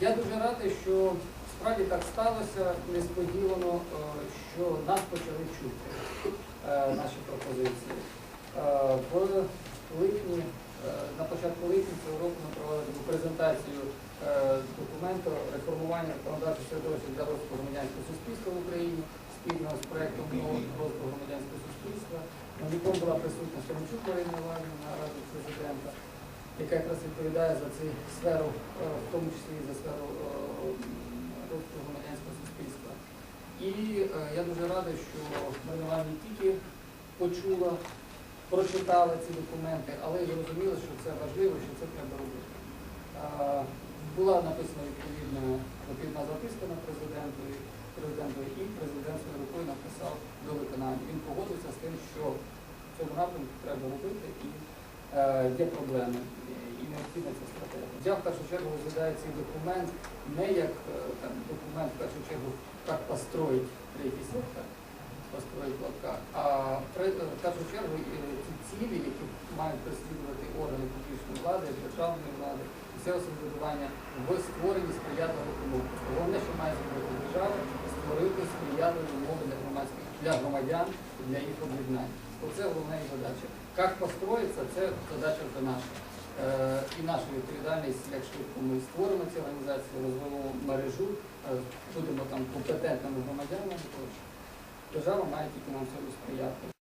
Я дуже радий, що справді так сталося несподівано, е, що нас почали чути е, наші пропозиції. Е, В липні, на початку липня цього року ми провели презентацію документу реформування законодавчого середовища для розвитку громадянського суспільства в Україні спільно з проєктом розвитку громадянського суспільства. На якому була присутня Семенчук Марина Іванівна президента, яка якраз відповідає за цю сферу, е, в тому числі і за сферу е, розвитку громадянського суспільства. І е, я дуже радий, що Марина не тільки почула, прочитала ці документи, але й зрозуміла, що це важливо, що це треба робити. Була написана відповідна відповідна записка на президенту, президенту і президент своєю рукою написав до виконання. Він погодився з тим, що в цьому напрямку треба робити і є проблеми, і необхідна ця стратегія. Я в першу чергу розглядаю цей документ не як е, там, документ, в першу чергу, як построїть третій сектор, построїть лапка, а е, в першу чергу е, ті цілі, які мають переслідувати органи публічної влади, державної влади, місцевого самоврядування в створенні сприятливих умов. Головне, що має зробити держава, створити сприятливі умови для для громадян, для їх об'єднань. Оце головна їх задача. Як построїться, це задача вже наша. Е, і наша відповідальність, як швидко ми створимо ці організації, розвиваємо мережу, е, будемо там компетентними громадянами, держава має тільки нам цього сприяти.